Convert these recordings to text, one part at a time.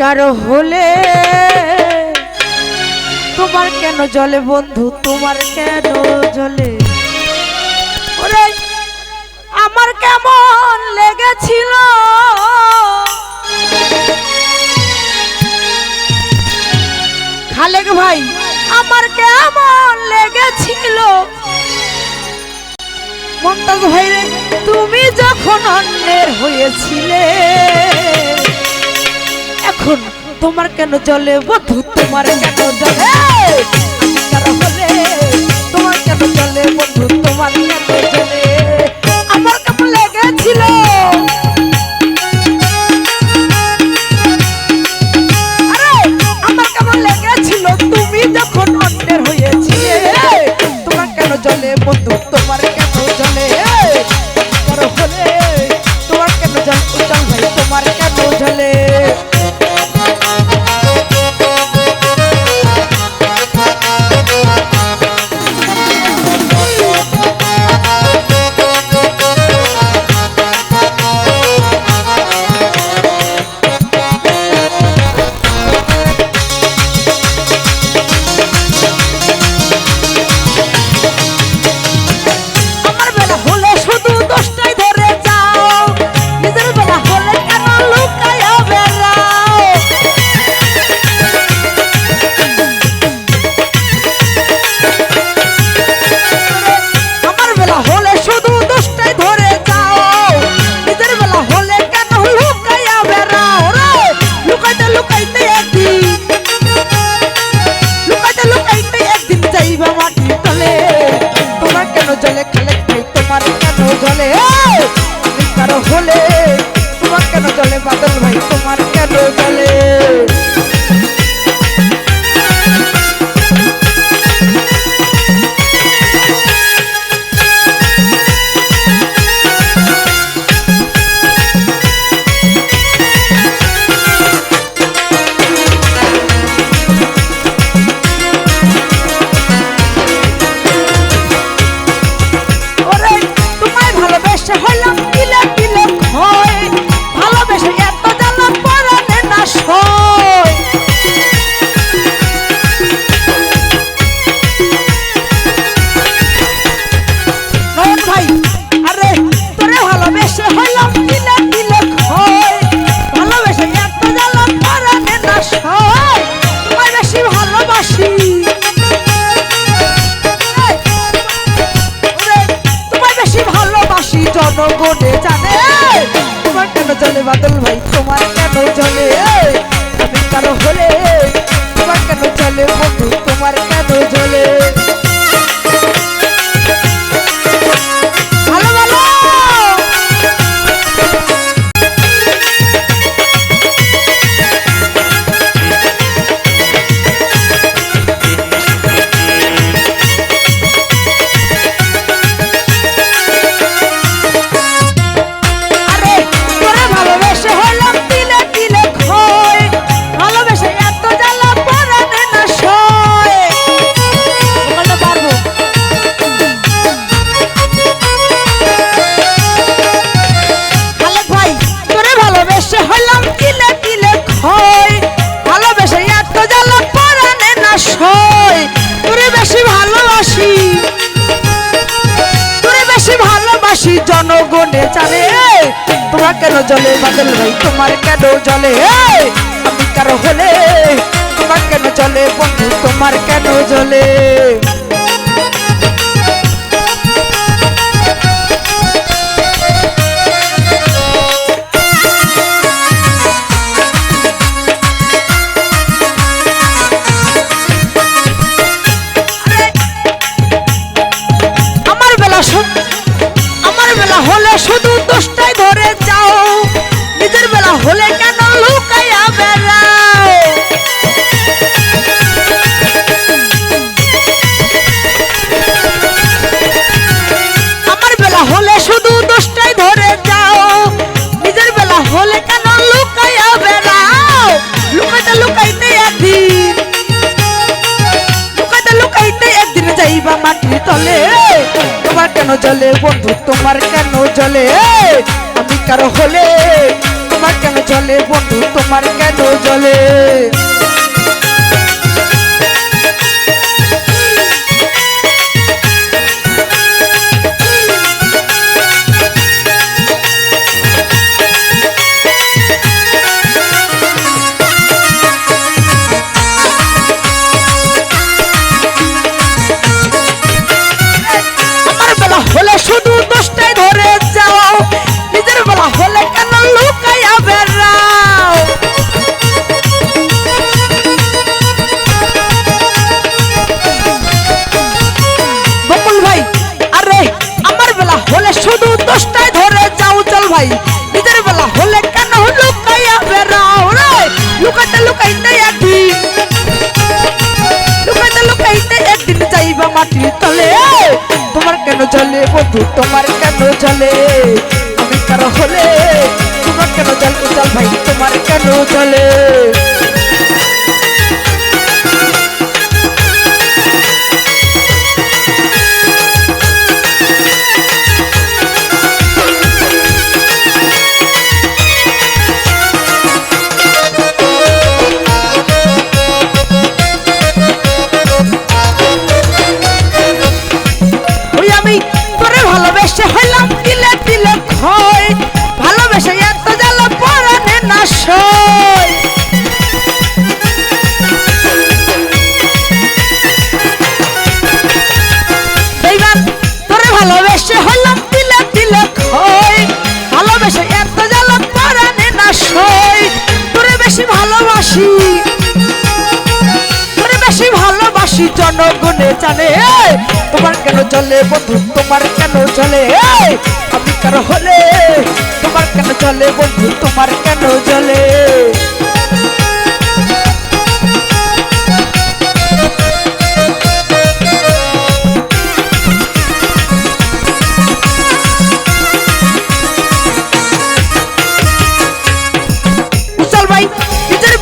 কারও হলে তোমার কেন জলে বন্ধু? তোমার কেন জলে? আমার কেমন লেগেছিল? খালেক ভাই, আমার কেমন লেগেছিল? মমতাজ ভাই রে তুমি যখন অন্যের হয়েছিলে এখন তোমার কেন জলে বধু? তোমার কেন জলে? জলে চাঁদে চাঁদে তোমার কেন চলে বাদল ভাই? তোমার কেন চলে কালো হলে খুশি জনগণে জানে তোমার কেন জলে বাদল ভাই? তোমার কেন জলে? আমি কারও হলে, তোমার কেন জলে বন্ধু? তোমার কেন জলে? শুধু চলে আমি কারও হলে তোমার কেন চলে? বন্ধু তোমার কেন চলে? বন্ধু, তোমার কেন চলে আমি কারও হলে, তোমার কেন জল চল ভাই? তোমার কেন চলে ভালোবাসি। বেশি ভালোবাসি জনগণে জানে। তোমার কেন চলে বন্ধু? তোমার কেন চলে আমি কার হলে। তোমার কেন চলে বন্ধু? তোমার কেন চল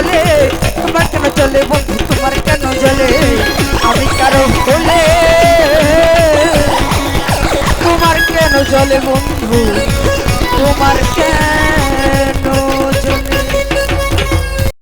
তোমার